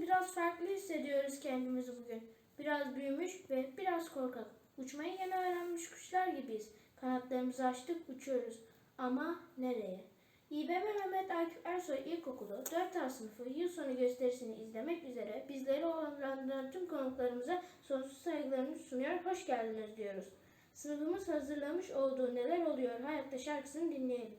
Biraz farklı hissediyoruz kendimizi bugün. Biraz büyümüş ve biraz korkak. Uçmayı yeni öğrenmiş kuşlar gibiyiz. Kanatlarımızı açtık uçuyoruz. Ama nereye? İBB Mehmet Akif Ersoy İlkokulu 4 A sınıfı yıl sonu gösterisini izlemek üzere bizleri olanlandıran tüm konuklarımıza sonsuz saygılarını sunuyor, hoş geldiniz diyoruz. Sınıfımız hazırlamış olduğu Neler Oluyor Hayatta şarkısını dinleyelim.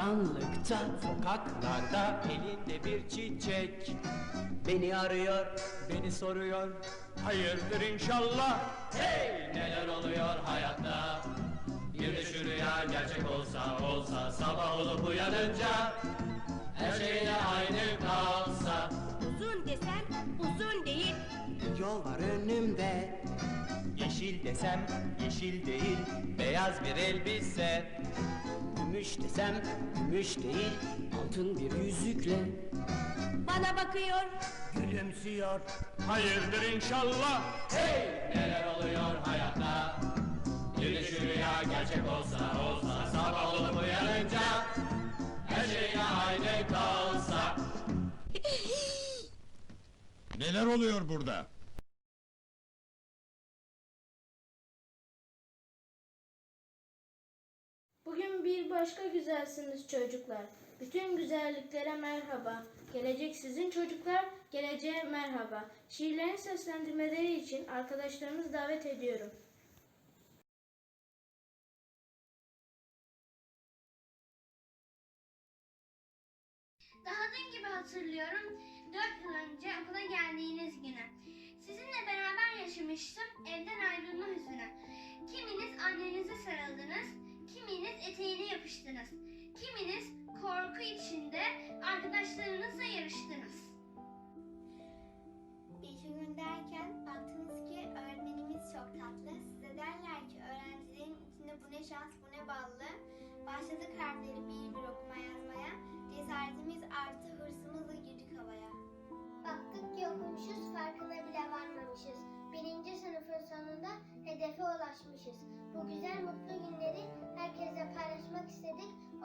Karanlıkta sokaklarda elinde bir çiçek Beni arıyor, beni soruyor Hayırdır inşallah. Hey neler oluyor hayatta Bir de şu rüya gerçek olsa olsa Sabah olup uyanınca Her şey yine aynı kalsa Uzun desem uzun değil. Yol var önümde Yeşil desem yeşil değil Beyaz bir elbise. Gümüş desem gümüş değil Altın bir yüzükle. Bana bakıyor. Gülümsüyor. Hayırdır inşallah. Hey! Neler oluyor hayatta? Bir de şu rüya gerçek olsa olsa Sabah olup uyanınca Her şey aynı kalsa. Neler oluyor burada? Bir başka güzelsiniz çocuklar. Bütün güzelliklere merhaba. Gelecek sizin çocuklar, geleceğe merhaba. Şiirlerin seslendirmeleri için arkadaşlarımızı davet ediyorum. Daha dün gibi hatırlıyorum. Dört yıl önce okula geldiğiniz günü. Sizinle beraber yaşamıştım evden ayrılma hüzünü. Kiminiz annenize sarıldınız, kiminiz eteğine yapıştınız. Kiminiz korku içinde arkadaşlarınızla yarıştınız. Bir gün derken baktınız ki öğretmenimiz çok tatlı. Size derler ki öğrencilerin içinde bu ne şans bu ne ballı. Başladık harfleri bir bir okuma yazmaya. Cesaretimiz arttı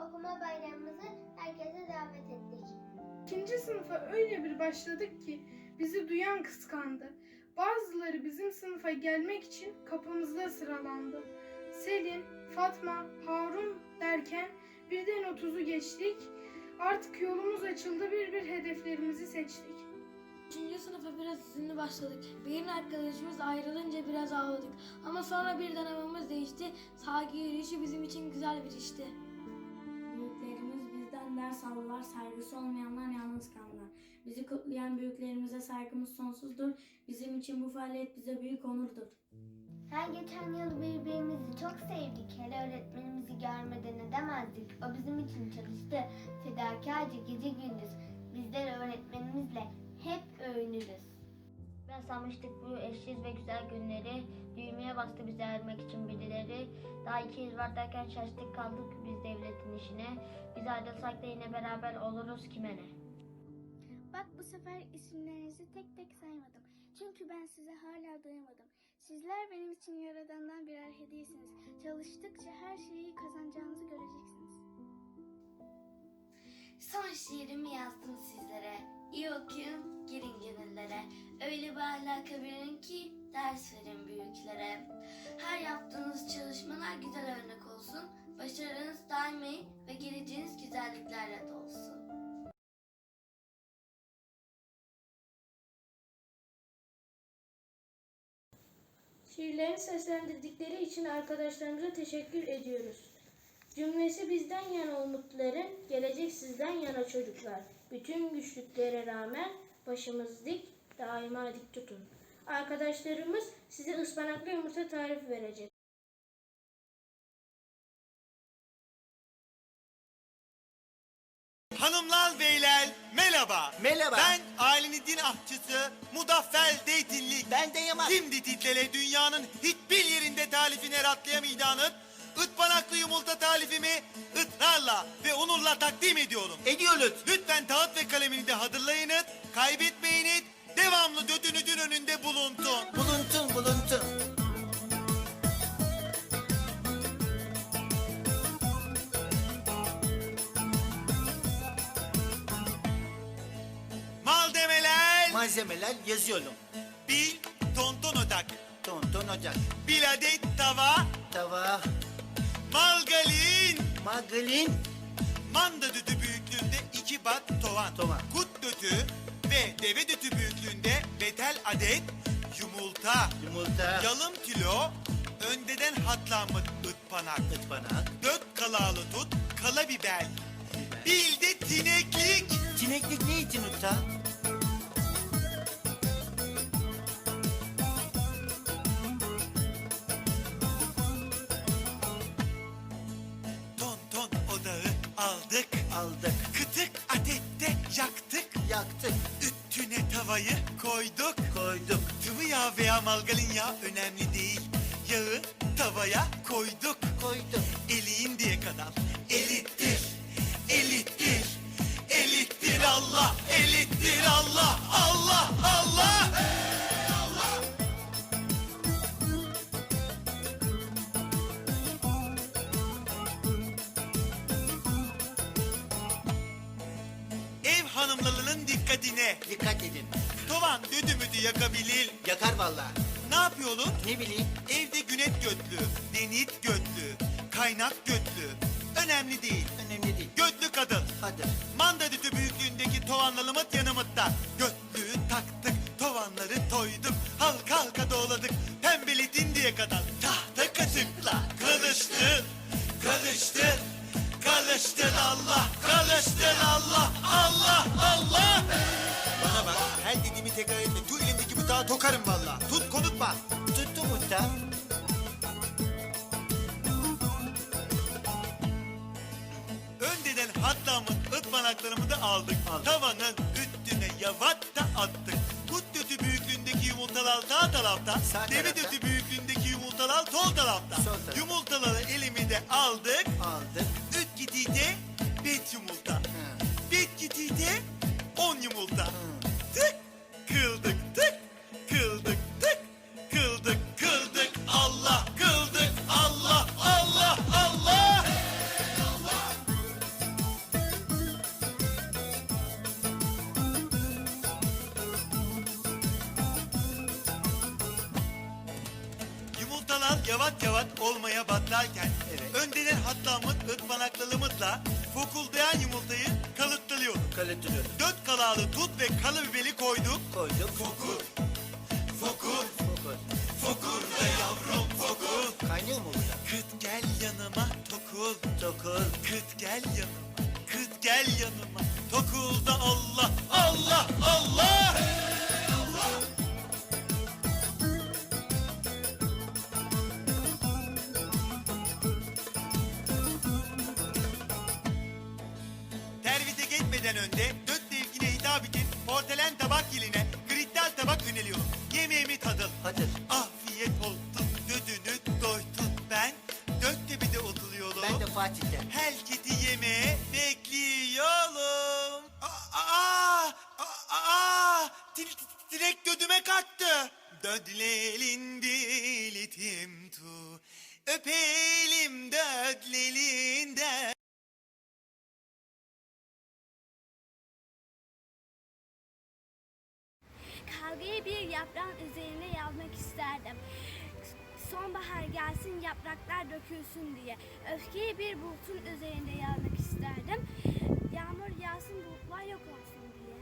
Okuma bayramımızı herkese davet ettik. İkinci sınıfa öyle bir başladık ki bizi duyan kıskandı. Bazıları bizim sınıfa gelmek için kapımızda sıralandı. Selin, Fatma, Harun derken birden 30'u geçtik. Artık yolumuz açıldı bir bir hedeflerimizi seçtik. Üçüncü sınıfa biraz hüzünlü başladık. Bir arkadaşımız ayrılınca biraz ağladık. Ama sonra birden havamız değişti. Saygı yürüyüşü bizim için güzel bir işti. Ders aldılar. Saygısı olmayanlar yalnız kaldılar. Bizi kutlayan büyüklerimize saygımız sonsuzdur. Bizim için bu faaliyet bize büyük onurdur. Her geçen yıl birbirimizi çok sevdik. Hele öğretmenimizi görmeden edemezdik. O bizim için çalıştı. Fedakarca gece gündüz. Bizler öğretmenimizle hep övünürüz. Ben sanmıştık bu eşsiz ve güzel günleri. Düğmeye bastı bizi ayırmak için birileri. Daha iki yıl var derken şaştık kaldık biz devletin işine. Biz ayrılsak da yine beraber oluruz kime ne. Bak bu sefer isimlerinizi tek tek saymadım. Çünkü ben size hala doyamadım. Sizler benim için yaradandan birer hediyesiniz. Çalıştıkça her şeyi kazanacağınızı göreceksiniz. Son şiirimi yazdım sizlere. İyi okuyun, girin gönüllere. Öyle bir ahlaka verin ki ders verin büyüklere. Her yaptığınız çalışmalar güzel örnek olsun. Başarınız daimi ve geleceğiniz güzelliklerle dolsun. Şiirlerin seslendirdikleri için arkadaşlarımıza teşekkür ediyoruz. Cümlesi bizden yana umutların, gelecek sizden yana çocuklar. Bütün güçlüklere rağmen başımız dik, daima dik tutun. Arkadaşlarımız size ıspanaklı yumurta tarifi verecek. Hanımlar beyler merhaba. Merhaba. Ben ailenin din ahçısı Mudaffel Zeytinlik. Ben de Yaman. Şimdi titlere dünyanın hiçbir yerinde tarifine rastlayamayacağınız ıspanaklı yumurta tarifimi ısrarla ve onurla takdim ediyorum. Ediyoruz. Lütfen kağıt ve kalemini de hazırlayınız, kaybetmeyiniz, devamlı götünüzün önünde bulunsun. Buluntun buluntun. Malzemeler Malzemeler yazıyorum. bir tonton odak, Tonton ocak. bir adet tava, Tava. Margarin, Margarin. manda düdü büyüklüğünde iki bat tovan, Tovan. kut düdü ve deve düdü büyüklüğünde betel adet yumurta, Yumurta. yalım kilo, öndeden hatlanmış ıspanak, Ispanak. dört kalalı tut, kala biber, bir de tineklik. Çineklik ne için usta? Aldık, kıtık adette yaktık, Yaktık. üstüne tavayı koyduk. Koyduk. Sıvı yağ veya margarin yağı önemli değil. Yağı tavaya koyduk. Koyduk. Eliğin diye kadar. Elittir, elittir, elittir Allah, elittir Allah, dikkatine. Dikkat edin. Tovan düdümüdü yakabilir. Yakar vallahi. Ne yapıyorsun? Ne bileyim. Evde günet götlü, denit götlü, kaynak götlü. Önemli değil. Önemli değil. Götlü kadın. Hadi. Manda düdü büyüklüğündeki tovanlalımız yanımızda. Götlüğü taktık, tovanları toyduk. Halka halka doğladık. Pembeletin diye kadar. Tahta kaşıkla karıştır, karıştır. Karıştır Allah, karıştır Allah, Allah, Allah. Bana bak, her dediğimi tekrar etme. Şu elimdeki bıçağı tokarım vallahi. Tut, konutma. Tuttum usta. Önceden hatlamız ıspanaklarımızı aldık. Tavanın üstüne yavat da attık. Kut dötü büyüklüğündeki yumurtalar sağ tarafta. Sağ tarafta. dötü büyüklüğündeki yumurtalar sol tarafta. Sol tarafta. Yumurtaları elimizde aldık. Aldık. Üç gidiyde beş yumurta. Beş gidiyde on yumurta. Kıldık tık kıldık Yumurtalar yavaş yavaş olmaya başlarken Evet. önceden hatlamız ıspanaklarımızla fokuldayan yumurtayı kalıtlıyoruz. Kalıtırıyoruz. Dört kalalı tut ve kalı biberi koyduk. Koyduk. Fokur, fokur, Fokur. fokur da yavrum fokur. Kaynıyor mu burada? Kıt gel yanıma tokul, Dokuz. kıt gel yanıma, kıt gel yanıma. Tokul da Allah, Allah, Allah. Önce dört zevkine hitap için porselen tabak yiline kristal tabak öneriyorum. Kavgayı bir yaprağın üzerine yazmak isterdim. Sonbahar gelsin yapraklar dökülsün diye. Öfkeyi bir bulutun üzerinde yazmak isterdim. Yağmur yağsın bulutlar yok olsun diye.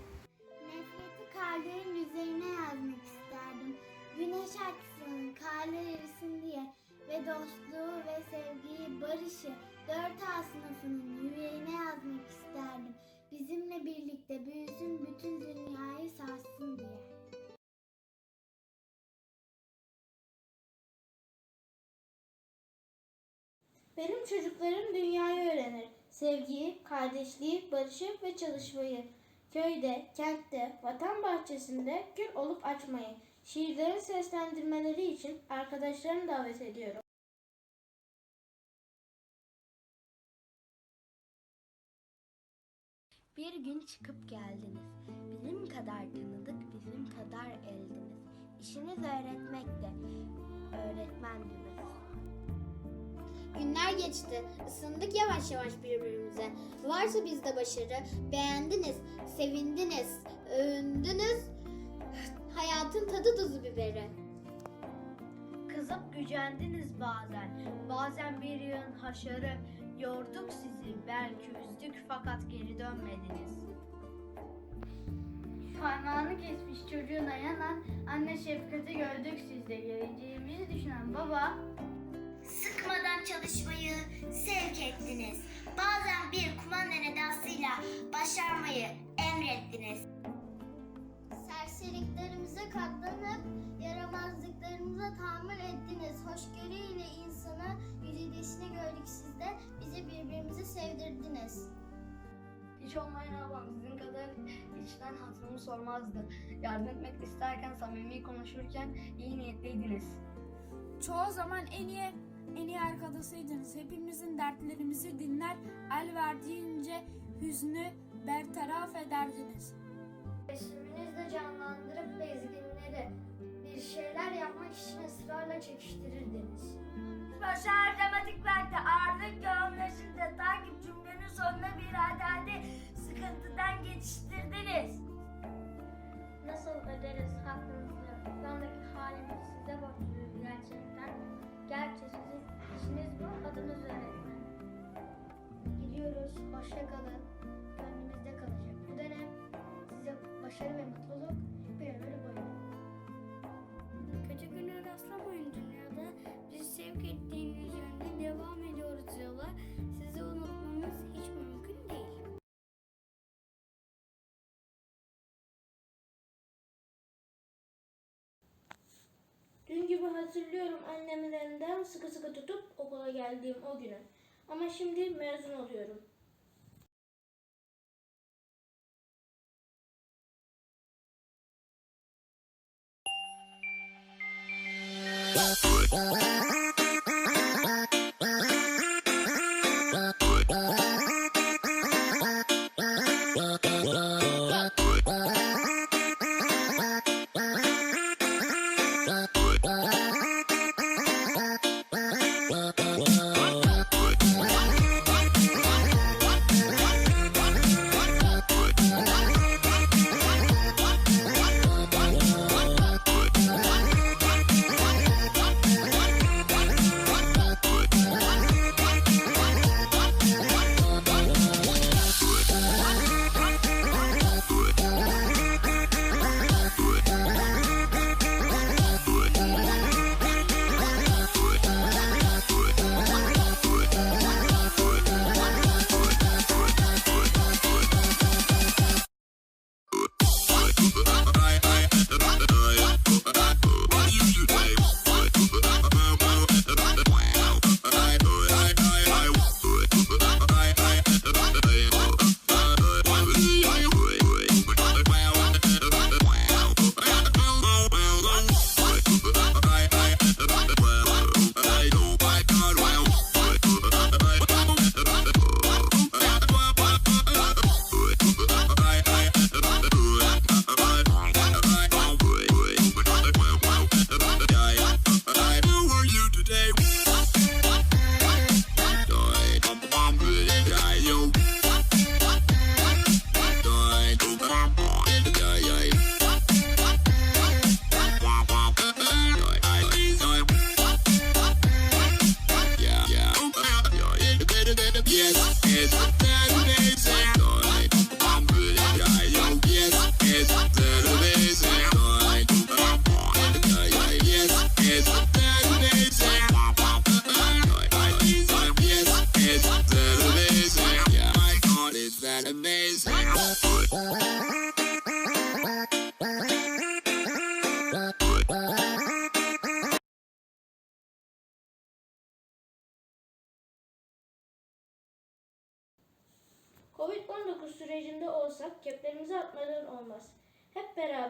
Nefreti karların üzerine yazmak isterdim. Güneş aksın, karlar erisin diye. Ve dostluğu ve sevgiyi, barışı dört A sınıfının yüreğine yazmak isterdim. Bizimle birlikte büyüsün bütün dünyayı Benim çocuklarım dünyayı öğrenir. Sevgiyi, kardeşliği, barışı ve çalışmayı. Köyde, kentte, vatan bahçesinde gül olup açmayı. Şiirlerin seslendirmeleri için arkadaşlarımı davet ediyorum. Bir gün çıkıp geldiniz. Bizim kadar tanıdık, bizim kadar eldiniz. İşiniz öğretmekti. Günler geçti. Isındık yavaş yavaş birbirimize. Varsa bizde başarı. Beğendiniz, sevindiniz, övündünüz. Hayatın tadı tuzu biberi. Kızıp gücendiniz bazen. Bazen bir yığın haşarı. Yorduk sizi belki üzdük fakat geri dönmediniz. Parmağını kesmiş çocuğuna yanan anne şefkati gördük sizde. Geleceğimizi düşünen baba Sıkmadan çalışmayı sevk ettiniz. Bazen bir kumanda edasıyla başarmayı emrettiniz. Serseriliklerimize katlanıp yaramazlıklarımıza tahammül ettiniz. Hoşgörüyle insanı yüzüleşini gördük sizde. Bizi birbirimizi sevdirdiniz. Hiç olmayan ablam sizin kadar içten hatırımı sormazdı. Yardım etmek isterken samimi konuşurken iyi niyetliydiniz. Çoğu zaman en iyi en iyi arkadaşıydınız. Hepimizin dertlerimizi dinler, el verdiğince hüznü bertaraf ederdiniz. Resminizle canlandırıp bezginleri bir şeyler yapmak için ısrarla çekiştirirdiniz. Başa verdi ağırlık yoğunlaşınca takip cümlenin sonuna bir adade sıkıntıdan geçiştirdiniz. Nasıl öderiz hakkınızı? Şu andaki halimiz size borçluyuz gerçekten. Gerçi sizin işiniz bu, adınız öğretmen. Gidiyoruz, hoşça kalın. Gönlümüzde kalacak. Bu dönem size başarı ve mutluluk bir ömür boyu. Kötü güne rastlamayın dünyada. Hatırlıyorum annemin elinden sıkı sıkı tutup okula geldiğim o günü. Ama şimdi mezun oluyorum.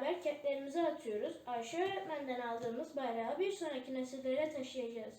Beraber keplerimizi atıyoruz. Ayşe öğretmenden aldığımız bayrağı bir sonraki nesillere taşıyacağız.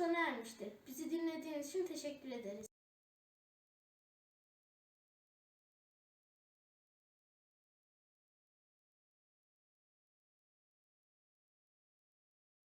Sona ermiştir. Bizi dinlediğiniz için teşekkür ederiz.